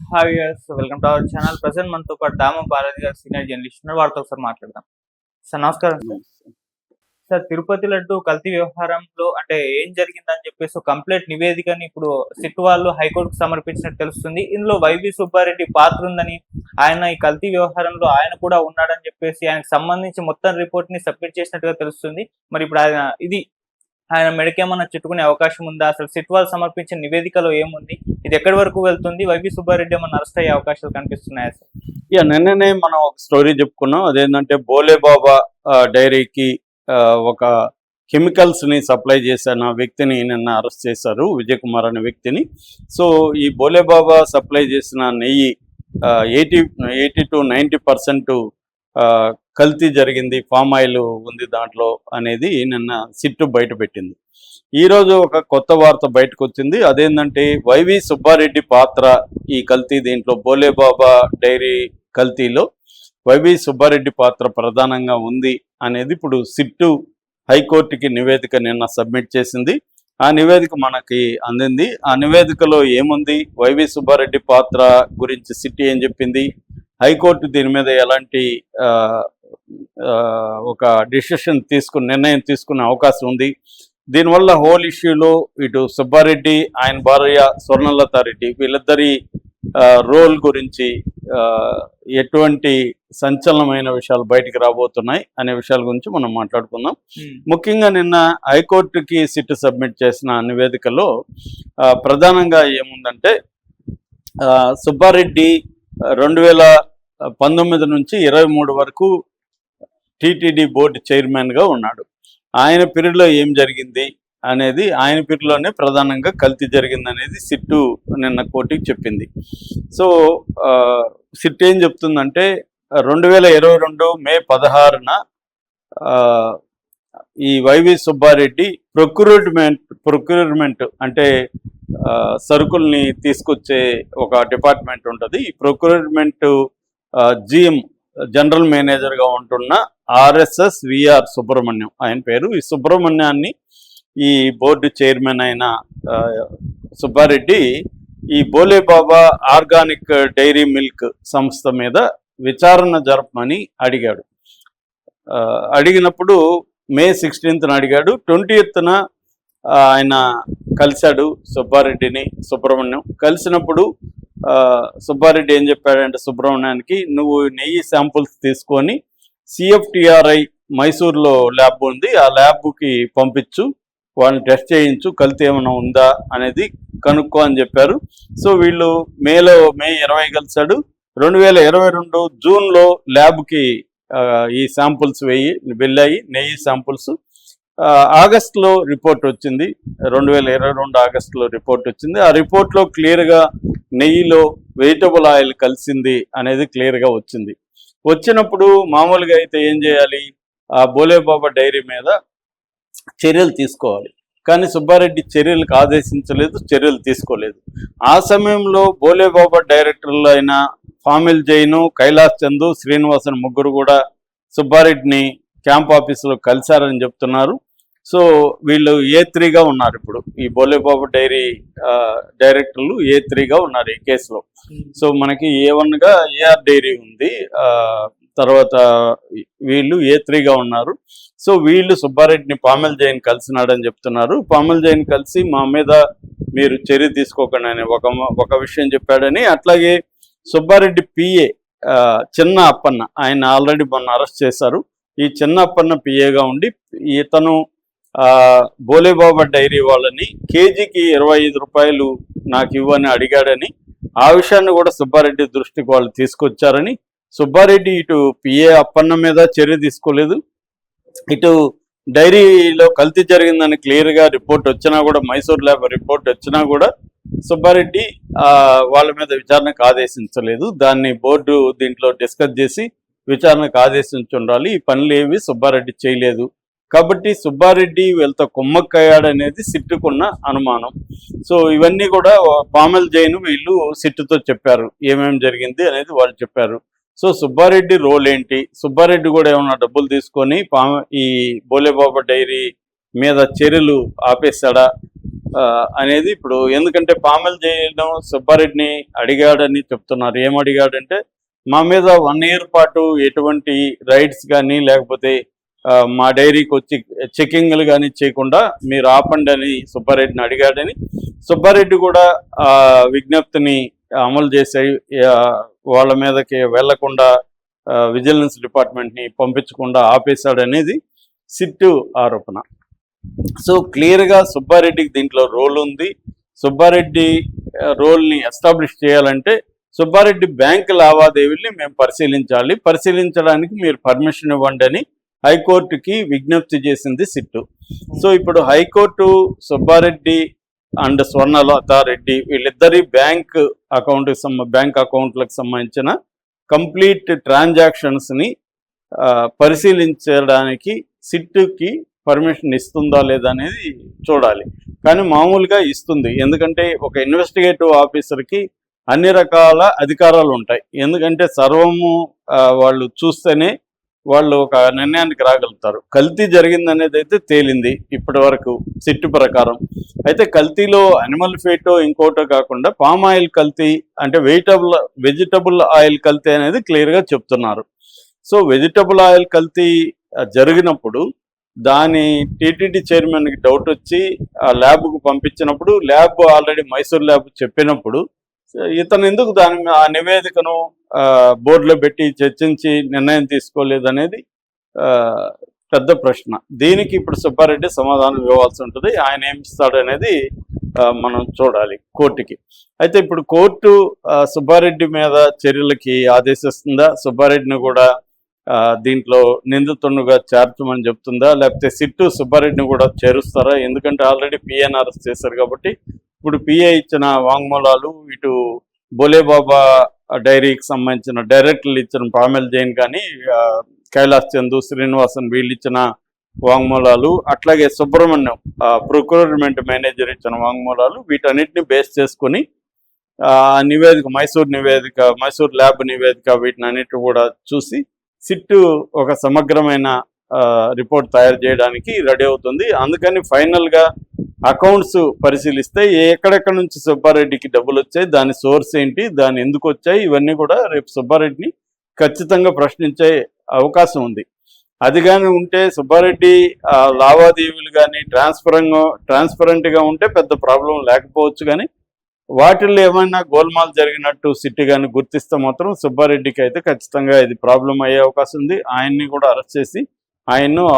Hi welcome to our channel present మనతో పాటు దామ బాలాజీ గారు సీనియర్ జర్నలిస్ట్ ఉన్నారు. వారితో ఒకసారి మాట్లాడదాం. సార్ నమస్కారం సార్ సార్ తిరుపతి లడ్డు కల్తీ వ్యవహారంలో అంటే ఏం జరిగిందని చెప్పేసి ఒక కంప్లైంట్ నివేదికని ఇప్పుడు సిట్ వాళ్ళు హైకోర్టుకు సమర్పించినట్టు తెలుస్తుంది. ఇందులో వైవి సుబ్బారెడ్డి పాత్ర ఉందని ఆయన ఈ కల్తీ వ్యవహారంలో ఆయన కూడా ఉన్నాడని చెప్పేసి ఆయనకు సంబంధించి మొత్తం రిపోర్ట్ని సబ్మిట్ చేసినట్టుగా తెలుస్తుంది. మరి ఇప్పుడు ఆయన ఇది ఆయన మెడకేమన్నా చుట్టుకునే అవకాశం ఉందా? అసలు సిట్వాల్ వాళ్ళు సమర్పించిన నివేదికలో ఏముంది? ఇది ఎక్కడి వరకు వెళ్తుంది? వైవి సుబ్బారెడ్డి ఏమన్నా అరెస్ట్ అయ్యే అవకాశాలు కనిపిస్తున్నాయా సార్? ఇక నిన్ననే మనం ఒక స్టోరీ చెప్పుకున్నాం. అదేంటంటే బోలే బాబా డైరీకి ఒక కెమికల్స్ని సప్లై చేసిన వ్యక్తిని నిన్న అరెస్ట్ చేశారు విజయ్ కుమార్ అనే వ్యక్తిని. సో ఈ బోలే బాబా సప్లై చేసిన నెయ్యి eighty eighty two ninety percent కల్తీ జరిగింది ఫామ్ ఆయిల్ ఉంది దాంట్లో అనేది నిన్న సిట్టు బయట పెట్టింది. ఈరోజు ఒక కొత్త వార్త బయటకు వచ్చింది అదేంటంటే వైవి సుబ్బారెడ్డి పాత్ర ఈ కల్తీ దీంట్లో బోలేబాబా డైరీ కల్తీలో వైవి సుబ్బారెడ్డి పాత్ర ప్రధానంగా ఉంది అనేది ఇప్పుడు సిట్టు హైకోర్టుకి నివేదిక నిన్న సబ్మిట్ చేసింది. ఆ నివేదిక మనకి అందింది. ఆ నివేదికలో ఏముంది? వైవి సుబ్బారెడ్డి పాత్ర గురించి సిట్టి ఏం చెప్పింది? హైకోర్టు దీని మీద ఎలాంటి ఒక డిసిషన్ తీసుకుని నిర్ణయం తీసుకునే అవకాశం ఉంది. దీనివల్ల హోల్ ఇష్యూలో ఇటు సుబ్బారెడ్డి ఆయన భార్య స్వర్ణలతారెడ్డి వీళ్ళిద్దరి రోల్ గురించి ఎటువంటి సంచలనమైన విషయాలు బయటికి రాబోతున్నాయి అనే విషయాల గురించి మనం మాట్లాడుకుందాం. ముఖ్యంగా నిన్న హైకోర్టుకి సిట్ సబ్మిట్ చేసిన నివేదికలో ప్రధానంగా ఏముందంటే సుబ్బారెడ్డి రెండు వేల పంతొమ్మిది నుంచి ఇరవై మూడు వరకు టీటీడీ బోర్డు చైర్మన్గా ఉన్నాడు. ఆయన పీరియడ్లో ఏం జరిగింది అనేది ఆయన పీరియడ్లోనే ప్రధానంగా కల్తీ జరిగింది అనేది సిట్టు నిన్న కోర్టుకి చెప్పింది. సో ఆ, సిట్ ఏం చెప్తుందంటే రెండు వేల ఇరవై రెండు మే పదహారున ఆ, ఈ వైవి సుబ్బారెడ్డి ప్రొక్యూర్మెంట్ ప్రొక్యూర్మెంట్ అంటే ఆ, సరుకుల్ని తీసుకొచ్చే ఒక డిపార్ట్మెంట్ ఉంటుంది. ఈ ప్రొక్యూర్మెంట్ జిఎం జనరల్ మేనేజర్గా ఉంటున్న ఆర్ఎస్ఎస్ విఆర్ సుబ్రహ్మణ్యం. ఆయన పేరు. ఈ సుబ్రహ్మణ్యాన్ని ఈ బోర్డు చైర్మన్ అయిన సుబ్బారెడ్డి ఈ Bhole Baba organic dairy milk సంస్థ మీద విచారణ జరపమని అడిగాడు. ఆ, అడిగినప్పుడు మే సిక్స్టీన్త్న అడిగాడు. ట్వంటీ ఎత్తున ఆయన కలిశాడు సుబ్బారెడ్డిని సుబ్రహ్మణ్యం. కలిసినప్పుడు ఆ, సుబ్బారెడ్డి ఏం చెప్పాడంటే సుబ్రహ్మణ్యానికి నువ్వు నెయ్యి శాంపుల్స్ తీసుకొని సిఎఫ్టిఆర్ఐ మైసూర్లో ల్యాబ్ ఉంది. ఆ ల్యాబ్కి పంపించు వాళ్ళని టెస్ట్ చేయించు కల్తీ ఏమైనా ఉందా అనేది కనుక్కో అని చెప్పారు. సో వీళ్ళు మేలో మే ఇరవై కలిశాడు. రెండు వేల ఇరవై రెండు జూన్లో ల్యాబ్కి ఈ శాంపుల్స్ వెయ్యి వెళ్ళాయి నెయ్యి శాంపుల్స్. ఆగస్టులో రిపోర్ట్ వచ్చింది. రెండు వేల ఇరవై రెండు ఆగస్టులో రిపోర్ట్ వచ్చింది. ఆ రిపోర్ట్లో క్లియర్గా నెయ్యిలో వెజిటబుల్ ఆయిల్ కలిసింది అనేది క్లియర్గా వచ్చింది. వచ్చినప్పుడు మామూలుగా అయితే ఏం చేయాలి? ఆ బోలేబాబా డైరీ మీద చర్యలు తీసుకోవాలి. కానీ సుబ్బారెడ్డి చర్యలకు ఆదేశించలేదు చర్యలు తీసుకోలేదు. ఆ సమయంలో బోలేబాబా డైరెక్టర్లు అయిన ఫామిల్ జైను కైలాస్ చందు శ్రీనివాసన్ ముగ్గురు కూడా సుబ్బారెడ్డిని క్యాంప్ ఆఫీసులో కలిశారని చెప్తున్నారు. సో వీళ్ళు ఏ త్రీగా ఉన్నారు ఇప్పుడు? ఈ బోలేబాబు డైరీ ఆ, డైరెక్టర్లు ఏ త్రీగా ఉన్నారు ఈ కేసులో? సో మనకి ఏ వన్గా ఏఆర్ డైరీ ఉంది ఆ, తర్వాత వీళ్ళు ఏ త్రీగా ఉన్నారు? సో వీళ్ళు సుబ్బారెడ్డిని పామెల్ జైన్ కలిసినాడని చెప్తున్నారు. పామెల్ జైన్ కలిసి మా మీద మీరు చర్య తీసుకోకండి అని ఒక ఒక విషయం చెప్పాడని అట్లాగే సుబ్బారెడ్డి పిఏ చిన్న అప్పన్న ఆయన ఆల్రెడీ మొన్న అరెస్ట్ చేశారు. ఈ చిన్న అప్పన్న పిఏగా ఉండి ఇతను బోలేబాబా డైరీ వాళ్ళని కేజీకి ఇరవై ఐదు రూపాయలు నాకు ఇవ్వని అడిగాడని ఆ విషయాన్ని కూడా సుబ్బారెడ్డి దృష్టికి వాళ్ళు తీసుకొచ్చారని సుబ్బారెడ్డి ఇటు పిఏ అప్పన్న మీద చర్య తీసుకోలేదు. ఇటు డైరీలో కల్తీ జరిగిందని క్లియర్గా రిపోర్ట్ వచ్చినా కూడా మైసూర్ ల్యాబ్ రిపోర్ట్ వచ్చినా కూడా సుబ్బారెడ్డి వాళ్ళ మీద విచారణకు ఆదేశించలేదు. దాన్ని బోర్డు దీంట్లో డిస్కస్ చేసి విచారణకు ఆదేశించి ఉండాలి ఈ పనులు ఏవి సుబ్బారెడ్డి చేయలేదు. కాబట్టి సుబ్బారెడ్డి వీళ్ళతో కుమ్మక్కయ్యాడనేది సిట్టుకున్న అనుమానం. సో ఇవన్నీ కూడా పామెల్ జైన్ వీళ్ళు సిట్టుతో చెప్పారు. ఏమేమి జరిగింది అనేది వాళ్ళు చెప్పారు. సో సుబ్బారెడ్డి రోల్ ఏంటి? సుబ్బారెడ్డి కూడా ఏమన్నా డబ్బులు తీసుకొని పామ ఈ బోలేబాబా డైరీ మీద చర్యలు ఆపేశాడా? ఆ, అనేది ఇప్పుడు ఎందుకంటే పామెల్ చేయడం సుబ్బారెడ్డిని అడిగాడని చెప్తున్నారు. ఏం అడిగాడంటే మా మీద వన్ ఇయర్ పాటు ఎటువంటి రైడ్స్ కానీ లేకపోతే మా డైరీకి వచ్చి చెకింగ్లు కానీ చేయకుండా మీరు ఆపండి అని సుబ్బారెడ్డిని అడిగాడని. సుబ్బారెడ్డి కూడా ఆ విజ్ఞప్తిని అమలు చేసే వాళ్ళ మీదకి వెళ్ళకుండా విజిలెన్స్ డిపార్ట్మెంట్ని పంపించకుండా ఆపేశాడనేది సిట్టు ఆరోపణ. సో క్లియర్గా సుబ్బారెడ్డికి దీంట్లో రోల్ ఉంది. సుబ్బారెడ్డి రోల్ని ఎస్టాబ్లిష్ చేయాలంటే సుబ్బారెడ్డి బ్యాంక్ లావాదేవీల్ని మేము పరిశీలించాలి. పరిశీలించడానికి మీరు పర్మిషన్ ఇవ్వండి అని హైకోర్టుకి విజ్ఞప్తి చేసింది సిట్టు. సో ఇప్పుడు high court Subba Reddy and Swarnalatha Reddy వీళ్ళిద్దరి బ్యాంక్ అకౌంట్ బ్యాంక్ అకౌంట్లకు సంబంధించిన కంప్లీట్ ట్రాన్సాక్షన్స్ని పరిశీలించడానికి సిట్టుకి పర్మిషన్ ఇస్తుందా లేదా అనేది చూడాలి. కానీ మామూలుగా ఇస్తుంది. ఎందుకంటే ఒక ఇన్వెస్టిగేటివ్ ఆఫీసర్కి అన్ని రకాల అధికారాలు ఉంటాయి ఎందుకంటే సర్వము వాళ్ళు చూస్తేనే వాళ్ళు ఒక నిర్ణయానికి రాగలుగుతారు. కల్తీ జరిగిందనేది అయితే తేలింది ఇప్పటి వరకు సిట్టు ప్రకారం. అయితే కల్తీలో అనిమల్ ఫేటో ఇంకోటో కాకుండా పామ్ ఆయిల్ కల్తీ అంటే వెజిటబుల్ వెజిటబుల్ ఆయిల్ కల్తీ అనేది క్లియర్గా చెప్తున్నారు. సో వెజిటబుల్ ఆయిల్ కల్తీ జరిగినప్పుడు దాని టీటీడీ చైర్మన్కి డౌట్ వచ్చి ఆ ల్యాబ్కు పంపించినప్పుడు ల్యాబ్ ఆల్రెడీ మైసూర్ ల్యాబ్ చెప్పినప్పుడు ఇతను ఎందుకు దాని ఆ నివేదికను ఆ, బోర్డులో పెట్టి చర్చించి నిర్ణయం తీసుకోలేదనేది ఆ, పెద్ద ప్రశ్న. దీనికి ఇప్పుడు సుబ్బారెడ్డి సమాధానం ఇవ్వాల్సి ఉంటుంది. ఆయన ఏం ఇస్తాడు అనేది ఆ, మనం చూడాలి కోర్టుకి. అయితే ఇప్పుడు కోర్టు సుబ్బారెడ్డి మీద చర్యలకి ఆదేశిస్తుందా? సుబ్బారెడ్డిని కూడా దీంట్లో నిందితుడుగా చేర్చమని చెప్తుందా? లేకపోతే సిట్టు సుబ్బారెడ్డిని కూడా చేరుస్తారా? ఎందుకంటే ఆల్రెడీ పిఎన్ఆర్ఎస్ చేశారు కాబట్టి ఇప్పుడు పిఏ ఇచ్చిన వాంగ్మూలాలు ఇటు బోలేబాబా డైరీకి సంబంధించిన డైరెక్టర్లు ఇచ్చిన పామెల్ జైన్ కానీ కైలాస్ చందు శ్రీనివాసన్ వీళ్ళు ఇచ్చిన వాంగ్మూలాలు అట్లాగే సుబ్రహ్మణ్యం ప్రొక్యూర్మెంట్ మేనేజర్ ఇచ్చిన వాంగ్మూలాలు వీటన్నిటిని బేస్ చేసుకొని ఆ నివేదిక మైసూర్ నివేదిక మైసూర్ ల్యాబ్ నివేదిక వీటిని అన్నిటి కూడా చూసి సిట్టు ఒక సమగ్రమైన రిపోర్ట్ తయారు చేయడానికి రెడీ అవుతుంది. అందుకని ఫైనల్గా అకౌంట్స్ పరిశీలిస్తే ఎక్కడెక్కడ నుంచి సుబ్బారెడ్డికి డబ్బులు వచ్చాయి దాని సోర్స్ ఏంటి దాని ఎందుకు వచ్చాయి ఇవన్నీ కూడా రేపు సుబ్బారెడ్డిని ఖచ్చితంగా ప్రశ్నించే అవకాశం ఉంది. అది కానీ ఉంటే సుబ్బారెడ్డి లావాదేవీలు కానీ ట్రాన్స్పరెంట్ ట్రాన్స్పరెంట్గా ఉంటే పెద్ద ప్రాబ్లం లేకపోవచ్చు కానీ వాటిల్లో ఏమైనా గోల్మాల్ జరిగినట్టు సిట్టి కానీ గుర్తిస్తే మాత్రం సుబ్బారెడ్డికి అయితే ఖచ్చితంగా ఇది ప్రాబ్లం అయ్యే అవకాశం ఉంది. ఆయన్ని కూడా అరెస్ట్ చేసి ఆయన్ను